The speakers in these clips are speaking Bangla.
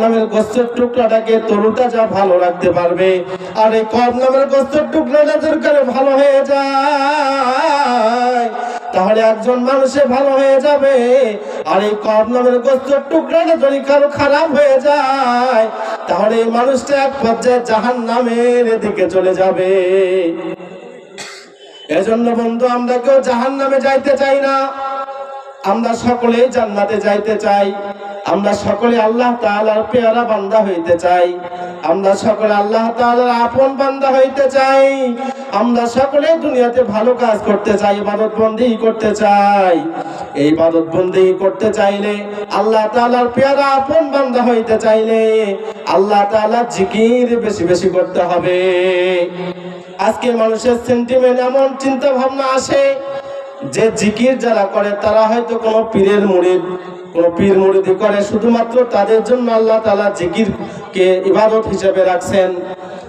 নামের টুকরাটাকে যা ভালো রাখতে পারবে, আর এই নামের ভালো হয়ে যায়। তাহলে একজন মানুষে ভালো হয়ে যাবে, আর এই কব নামের গোস্তের টুকরাটা যদি কারও খারাপ হয়ে যায়, তাহলে এই মানুষটা এক পর্যায়ে জাহান নামের দিকে চলে যাবে। এজন্য বন্ধু, আমরা কেউ জাহান নামে যাইতে চাই না। আমরা সকলে জান্নাতে যাইতে চাই। আমরা সকলে আল্লাহ তাআলার পেয়ারা বান্দা হইতে চাই। আমরা সকলে আল্লাহ তাআলার আপন বান্দা হইতে চাই। আমরা সকলে দুনিয়াতে ভালো কাজ করতে চাই, ইবাদত বন্দি করতে চাই। এই ইবাদত বন্দি করতে চাইলে আল্লাহ তাআলার পেয়ারা আপন বান্দা হইতে চাইলে আল্লাহ তাআলার জিকির বেশি বেশি করতে হবে। আজকে মানুষের সেন্টিমেন্ট এমন চিন্তা ভাবনা আসে যে জিকির যারা করে, তারা হয়তো কোনো পীরের মুরিদ কোনো পীর মুরিদি করে। শুধুমাত্র তাদের জন্য আল্লাহ তালা জিকির কে ইবাদত হিসেবে রাখছেন।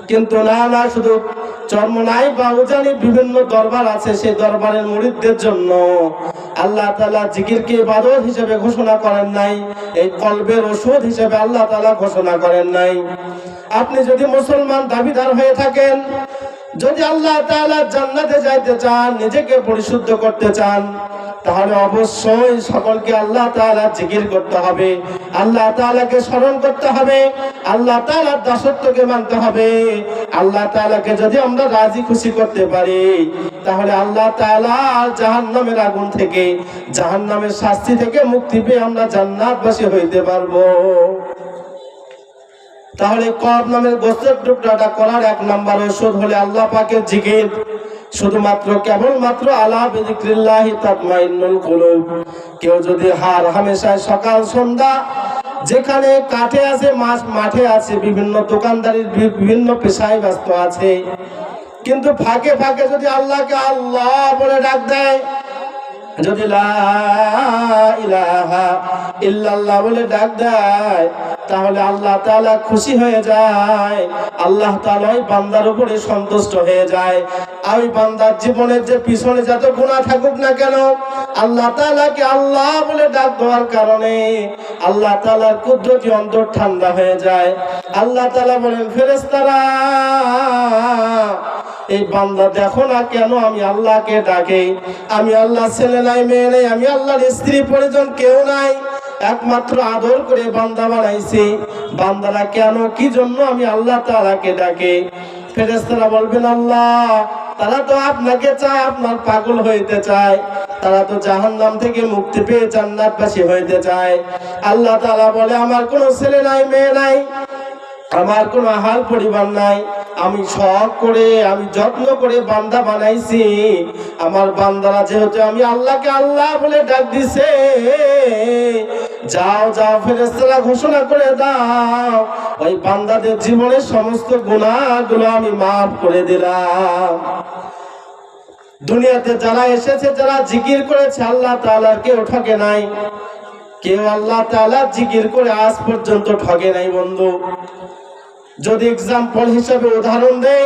কিন্তু না না, শুধু চর্মনাই বা উজানি বিভিন্ন দরবার আছে সেই দরবারের মুরিদদের জন্য। আল্লাহ তাআলা জিকিরকে ইবাদত হিসেবে ঘোষণা করেন নাই, এই কল্পের ওষুধ হিসেবে আল্লাহ তালা ঘোষণা করেন নাই। আপনি যদি মুসলমান দাবিদার হয়ে থাকেন, যদি আল্লাহ তাআলা জান্নাতে যাইতে চান, নিজেকে পরিশুদ্ধ করতে চান, তাহলে অবশ্যই সকলকে আল্লাহ তাআলা জিকির করতে হবে, আল্লাহ তাআলাকে স্মরণ করতে হবে, আল্লাহ তাআলার দাসত্বকে মানতে হবে। আল্লাহ তাআলাকে যদি আমরা রাজি খুশি করতে পারি, তাহলে আল্লাহ তাআলা জাহান্নামের আগুন থেকে, জাহান্নামের শাস্তি থেকে মুক্তি পেয়ে আমরা জান্নাতবাসী হইতে পারব। তাহলে কব নামের গোস্তের টুকরাটা করার এক নাম্বার ওষুধ হলে আল্লাহ পাকের জিকির। শুধুমাত্র কেবলমাত্র আলা বিজিক্রিল্লাহি তাতমাইন্নুল কুলুব। কেউ যদি হার হামেশায় সকাল সন্ধ্যা যেখানে কাঠে আছে, মাছ মাঠে আছে, বিভিন্ন দোকানদারির বিভিন্ন পেশায় ব্যস্ত আছে। কিন্তু ফাঁকে ফাঁকে যদি আল্লাহকে আল্লাহ বলে ডাক দেয় যদি ইল্লাল্লাহ বলে ডাক দেয়, তাহলে আল্লাহ তাআলা খুশি হয়ে যায়। আল্লাহ তাআলা ওই বান্দার উপরে সন্তুষ্ট হয়ে যায়। আর ওই বান্দার জীবনের যে পিছনে যত গুণা থাকুক না কেন, আল্লাহ তালাকে আল্লাহ বলে ডাক দেওয়ার কারণে আল্লাহ তাআলার কুদরতি অন্তর ঠান্ডা হয়ে যায়। আল্লাহ তালা বলেন, ফেরেশতারা এই বান্দা দেখো না কেন আমি আল্লাহকে ডাকে? আমি আল্লাহ ছেলে নাই, মেয়ে নেই, আমি আল্লাহর স্ত্রী পরিজন কেউ নাই। একমাত্র আদর করে বান্দা বানাইছি। বান্দারা কেন, কি জন্য আমি আল্লাহ তাআলাকে ডাকে? ফেরেশতারা বলবেন, আল্লাহ, তারা তো আপনাকে চায়, আপনার পাগল হইতে চায়। তারা তো জাহান্নাম থেকে মুক্তি পেয়ে জান্নাতবাসী হইতে চায়। আল্লাহ তাআলা বলে, আমার কোনো ছেলে নাই, মেয়ে নাই। আমার কোনো হাল পরিবার নাই। আমি শখ করে, আমি যত্ন করে বান্দা বানাইছি। আমার বান্দারা যেহেতু আমি আল্লাহকে আল্লাহ বলে ডাক দিছে, যাও যাও ফেরেস্তারা ঘোষণা করে দাও। ওই বান্দাদের জীবনের সমস্ত গুণাগুলো আমি মাফ করে দিলাম। দুনিয়াতে যারা এসেছে, যারা জিকির করেছে, আল্লাহ তাআলার কেউ ঠকে নাই। কেউ আল্লাহ তাআলা জিকির করে আজ পর্যন্ত ঠকে নাই, বন্ধু। যদি এক্সাম্পল হিসাবে উদাহরণ দেই,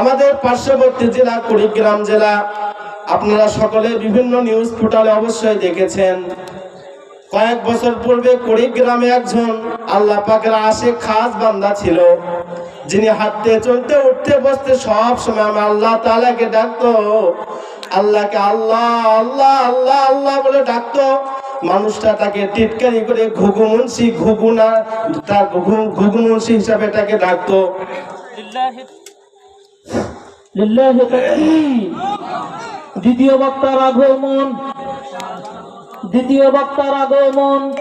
আমাদের পার্শ্ববর্তী জেলা, কুড়িগ্রাম জেলা, আপনারা সকলে বিভিন্ন নিউজ পোর্টালে অবশ্যই দেখেছেন। কয়েক বছর পূর্বে কুড়িগ্রামে একজন আল্লাহ পাকের আশে খাস বান্দা ছিল, যিনি হাঁটতে, চলতে, উঠতে, বসতে সব সময় আমার আল্লাহ তালাকে ডাকতো। আল্লাহকে আল্লাহ আল্লাহ আল্লাহ আল্লাহ বলে ডাকতো। মানুষটা তাকে টিটকারি করে ঘুঘু মুন্সি, ঘুঘুনা, তার ঘুঘু- ঘুঘুমুন্সি হিসাবে তাকে ডাকতো। দ্বিতীয় বক্তার আগমন, দ্বিতীয় বক্তার আগমন।